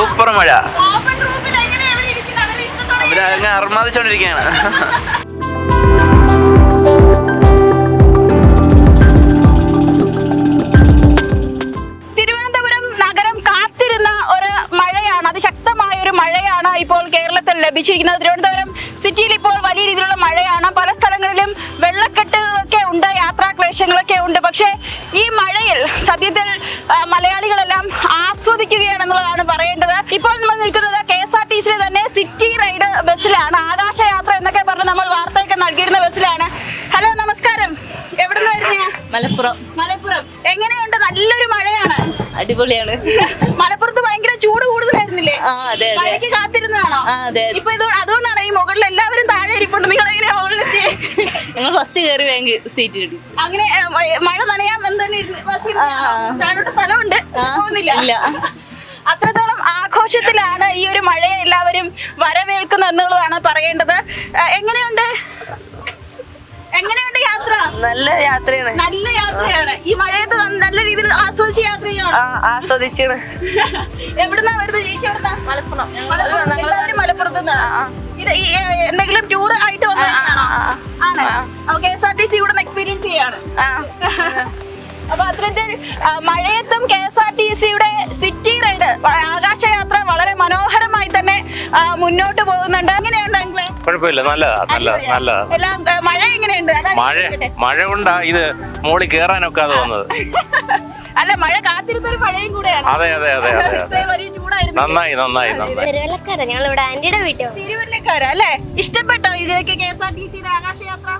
Super മഴ. അവരങ്ങ് അർമാദിച്ചോണ്ടിരിക്കുകയാണ് തിരുവനന്തപുരം നഗരം കാത്തിരുന്ന ഒരു മഴയാണ്. അതിശക്തമായ ഒരു മഴയാണ് ഇപ്പോൾ കേരളത്തിൽ ലഭിച്ചിരിക്കുന്നത്. തിരുവനന്തപുരം സിറ്റിയിൽ ഇപ്പോൾ വലിയ രീതിയിലുള്ള മഴയാണ്. പല സ്ഥലങ്ങളിലും വെള്ളക്കെട്ടുകളൊക്കെ ഉണ്ട് യാത്രാക്ലേശങ്ങളൊക്കെ ഉണ്ട്. പക്ഷേ ഈ മഴയിൽ സത്യത്തിൽ മലയാളികളെല്ലാം ആസ്വദിക്കുകയാണെന്നുള്ളതാണ് പറയേണ്ടത്. ഇപ്പോൾ നമ്മൾ നിൽക്കുന്നത് കെ എസ് ആർ ടി സിയിലെ തന്നെ സിറ്റി റൈഡ് ബസ്സിലാണ്. ആകാശയാത്ര എന്നൊക്കെ പറഞ്ഞ് നമ്മൾ വാർത്തയൊക്കെ നൽകിയിരുന്ന ബസ്സിലാണ്. ഹലോ നമസ്കാരം. എവിടെ നിന്ന് വരുന്ന മലപ്പുറം. മലപ്പുറം. എങ്ങനെയുണ്ട്? നല്ലൊരു മഴയാണ്. അടിപൊളിയാണ്. മലപ്പുറത്ത് ഭയങ്കര ചൂട് കൂടുതലായിരുന്നില്ലേ? മഴയ്ക്ക് കാത്തിരുന്നതാണോ? ഇപ്പൊ ഇത് അതുകൊണ്ടാണ് ഈ മുകളിൽ എല്ലാവരും താഴെ ഇരിപ്പുണ്ട്? നിങ്ങൾ എങ്ങനെയാ മുകളിലെത്തി? ഞങ്ങൾ ഫസ്റ്റ് കയറി വേഗം സീറ്റ് കിട്ടി അങ്ങനെ മഴ നനയാൻ. സ്ഥലമുണ്ട് ഇല്ല. അത്രത്തോളം ആഘോഷത്തിലാണ് ഈ ഒരു മഴയെ എല്ലാവരും വരവേൽക്കുന്നതെന്നുള്ളതാണ് പറയേണ്ടത്. എങ്ങനെയുണ്ട്? നല്ല യാത്രയാണ്. നല്ല യാത്രയാണ്. ഈ മഴയത്ത് നല്ല രീതിയിൽ ആസ്വദിച്ച് യാത്ര ചെയ്യണം. ആ ആസ്വദിച്ചാണ്. എവിടുന്നാ വരുന്നത് ചേച്ചി എവിടുന്നാ മലപ്പുറം. എല്ലാവരും മലപ്പുറത്ത് ഇത് ഈ, എന്തെങ്കിലും ടൂർ ആയിട്ട് വന്നതാണോ K S R T C ഇവിടെ എക്സ്പീരിയൻസ് ചെയ്യാണ്. അപ്പൊ അത്തരത്തിൽ മഴയത്തും കെ എസ് ആർ ടി സിയുടെ സിറ്റി റൈഡ് ആകാശയാത്ര വളരെ മനോഹരമായി തന്നെ മുന്നോട്ട് പോകുന്നുണ്ട്. കുഴപ്പമില്ല. നല്ലതാ നല്ല നല്ലതാ. എല്ലാം മഴ എങ്ങനെയുണ്ട് മഴ ചോദിക്കട്ടെ. മഴ കൊണ്ടാ ഇത് മോളിൽ അത് വന്നത്. അല്ല മഴ കാത്തിരുന്നൊരു മഴയും കൂടെയാണ്. അതെ അതെ അതെ അതെ അതെ. ഇത്രയും വലിയ ചൂടായിരുന്നു. നന്നായി നന്നായി നന്നായി. തിരുവല്ലക്കാരാ ഞങ്ങൾ ഇവിടെ ആന്റിയുടെ വീട്ടിൽ തിരുവല്ലക്കാരാ അല്ലേ? ഇഷ്ടപ്പെട്ടോ ഇതിലേക്ക് കെ എസ് ആർ ടി സിയുടെ ആകാശയാത്ര?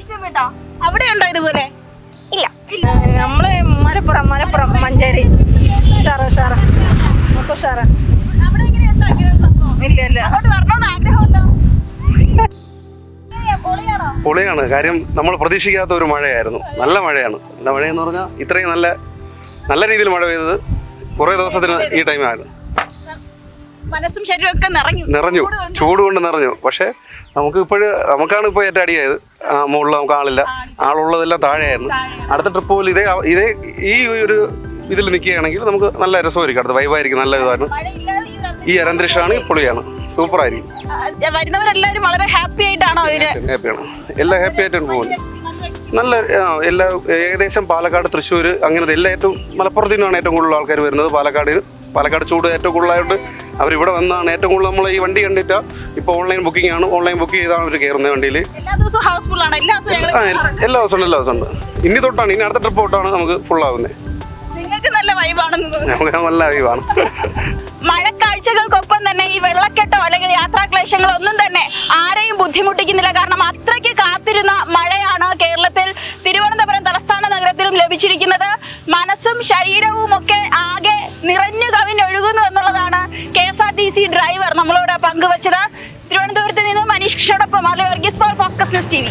ഇഷ്ടപ്പെട്ടോ? അവിടെയുണ്ടോ ഇതുപോലെ? ഇല്ല. നമ്മൾ മലപ്പുറം മലപ്പുറം മഞ്ചേരി. ഉഷാറ് ഉഷാറ് മൊത്തം ഉഷാറ് അവിടെ എങ്ങനെയുണ്ടോ? ഇങ്ങനെ ഒരു സംഭവം? ഇല്ല ഇല്ല. അങ്ങോട്ട് വരണമെന്ന് എങ്ങനെയാ, പൊളിയാണോ. കാര്യം നമ്മൾ പ്രതീക്ഷിക്കാത്ത ഒരു മഴയായിരുന്നു. നല്ല മഴയാണ്. നല്ല മഴയെന്ന് പറഞ്ഞാൽ ഇത്രയും നല്ല നല്ല രീതിയിൽ മഴ പെയ്തത് കുറേ ദിവസത്തിന് ഈ ടൈമായിരുന്നു മനസ്സും ശരീരമൊക്കെ നിറഞ്ഞു. നിറഞ്ഞു. ചൂട് കൊണ്ട്. നിറഞ്ഞു. പക്ഷേ നമുക്ക് ഇപ്പോഴും നമുക്കാണ് ഇപ്പോൾ ഏറ്റവും അടിയായത്. മുകളിൽ നമുക്ക് ആളില്ല. ആളുള്ളതെല്ലാം താഴെയായിരുന്നു. അടുത്ത ട്രിപ്പ് പോലും ഇതേ ഇതേ ഈ ഒരു ഇതിൽ നിൽക്കുകയാണെങ്കിൽ നമുക്ക് നല്ല രസമായിരിക്കും. അടുത്ത വൈബായിരിക്കും നല്ല ഇതായിരുന്നു. ഈ അരന്തരീക്ഷമാണ് ഈ അന്തരീക്ഷമാണ് പൊളിയാണ്. സൂപ്പറായിരിക്കും. ആയിരിക്കും വരുന്നവരെല്ലാവരും വളരെ ഹാപ്പി ആയിട്ടാണോ ഹാപ്പിയാണ് എല്ലാം ഹാപ്പി ആയിട്ടാണ് പോകുന്നത് നല്ല എല്ലാ ഏകദേശം പാലക്കാട് തൃശ്ശൂർ അങ്ങനെ എല്ലാ ഏറ്റവും മലപ്പുറത്തു നിന്നാണ് ഏറ്റവും കൂടുതൽ ആൾക്കാർ വരുന്നത്. പാലക്കാട് പാലക്കാട് ചൂട് ഏറ്റവും കൂടുതലായിട്ട് ഇവിടെ വന്നാണ് ഏറ്റവും കൂടുതൽ നമ്മൾ ഈ വണ്ടി കണ്ടിട്ട്. ഇപ്പോൾ ഓൺലൈൻ ബുക്കിംഗ് ആണ്. ഓൺലൈൻ ബുക്ക് ചെയ്താണ് അവർ കയറുന്നത് വണ്ടിയിൽ എല്ലാ ദിവസവും എല്ലാ ദിവസവും എല്ലാ ദിവസവും ഉണ്ട് ഇനി തൊട്ടാണ് ഇനി അടുത്ത ട്രിപ്പ് തൊട്ടാണ് നമുക്ക് ഫുൾ നിങ്ങൾക്ക് നല്ല വൈബാണ് നമുക്ക് നല്ല വൈബാണ് മഴക്കാഴ്ചകൾക്കൊപ്പം തന്നെ ഈ അല്ലെങ്കിൽ യാത്രാക്ലേശങ്ങളോ ഒന്നും തന്നെ ആരെയും ബുദ്ധിമുട്ടിക്കുന്നില്ല. കാരണം അത്രയ്ക്ക് കാത്തിരുന്ന മഴയാണ് കേരളത്തിൽ തിരുവനന്തപുരം തലസ്ഥാന നഗരത്തിലും ലഭിച്ചിരിക്കുന്നത്. മനസ്സും ശരീരവും ഒക്കെ ആകെ നിറഞ്ഞു കവിഞ്ഞൊഴുകുന്നു എന്നുള്ളതാണ് K S R T C driver നമ്മളോട് പങ്കുവച്ചത്. തിരുവനന്തപുരത്ത് നിന്ന് മനീഷ് കൃഷ്ണോടൊപ്പം അല്ലെ Varghese Paul focus news T